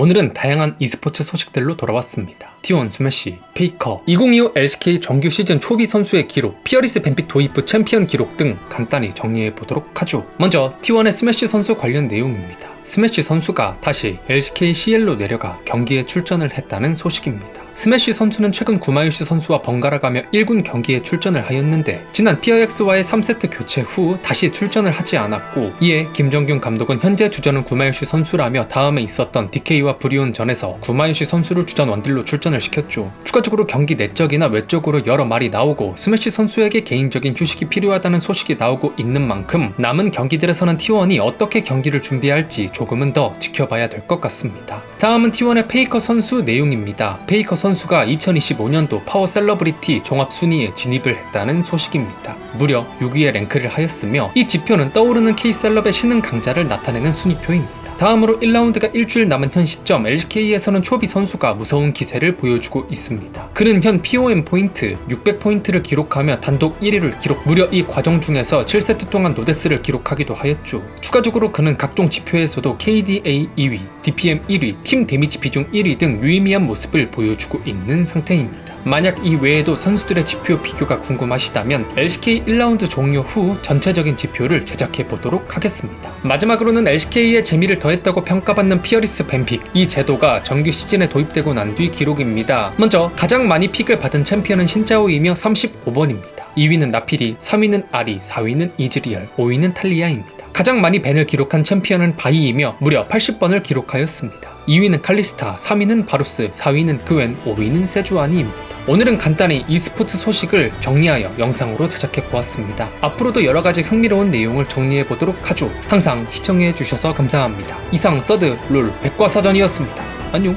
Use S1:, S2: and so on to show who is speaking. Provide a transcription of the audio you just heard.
S1: 오늘은 다양한 e스포츠 소식들로 돌아왔습니다. T1 스매시, 페이커, 2025 LCK 정규 시즌 초비 선수의 기록, 피어리스 뱀픽 도입 후 챔피언 기록 등 간단히 정리해 보도록 하죠. 먼저 T1의 스매시 선수 관련 내용입니다. 스매시 선수가 다시 LCK CL로 내려가 경기에 출전을 했다는 소식입니다. 스매시 선수는 최근 구마유시 선수와 번갈아 가며 1군 경기에 출전을 하였는데 지난 피어엑스와의 3세트 교체 후 다시 출전을 하지 않았고 이에 김정균 감독은 현재 주전은 구마유시 선수라며 다음에 있었던 DK와 브리온 전에서 구마유시 선수를 주전 원딜로 출전을 시켰죠. 추가적으로 경기 내적이나 외적으로 여러 말이 나오고 스매시 선수에게 개인적인 휴식이 필요하다는 소식이 나오고 있는 만큼 남은 경기들에서는 T1이 어떻게 경기를 준비할지 조금은 더 지켜봐야 될 것 같습니다. 다음은 T1의 페이커 선수 내용입니다. 페이커 선수 가 2025년도 파워 셀러브리티 종합 순위에 진입을 했다는 소식입니다. 무려 6위의 랭크를 하였으며 이 지표는 떠오르는 K셀럽의 신흥 강자를 나타내는 순위표입니다. 다음으로 1라운드가 일주일 남은 현 시점 LCK에서는 초비 선수가 무서운 기세를 보여주고 있습니다. 그는 현 POM 포인트 600포인트를 기록하며 단독 1위를 기록 무려 이 과정 중에서 7세트 동안 노데스를 기록하기도 하였죠. 추가적으로 그는 각종 지표에서도 KDA 2위, DPM 1위, 팀 데미지 비중 1위 등 유의미한 모습을 보여주고 있는 상태입니다. 만약 이 외에도 선수들의 지표 비교가 궁금하시다면 LCK 1라운드 종료 후 전체적인 지표를 제작해 보도록 하겠습니다. 마지막으로는 LCK의 재미를 더했다고 평가받는 피어리스 뱀픽 이 제도가 정규 시즌에 도입되고 난 뒤 기록입니다. 먼저 가장 많이 픽을 받은 챔피언은 신짜오이며 35번입니다. 2위는 나피리, 3위는 아리, 4위는 이즈리얼, 5위는 탈리아입니다. 가장 많이 밴을 기록한 챔피언은 바이이며 무려 80번을 기록하였습니다. 2위는 칼리스타, 3위는 바루스, 4위는 그웬, 5위는 세주아니입니다. 오늘은 간단히 e스포츠 소식을 정리하여 영상으로 제작해 보았습니다. 앞으로도 여러 가지 흥미로운 내용을 정리해 보도록 하죠. 항상 시청해 주셔서 감사합니다. 이상 서드 룰 백과사전이었습니다. 안녕.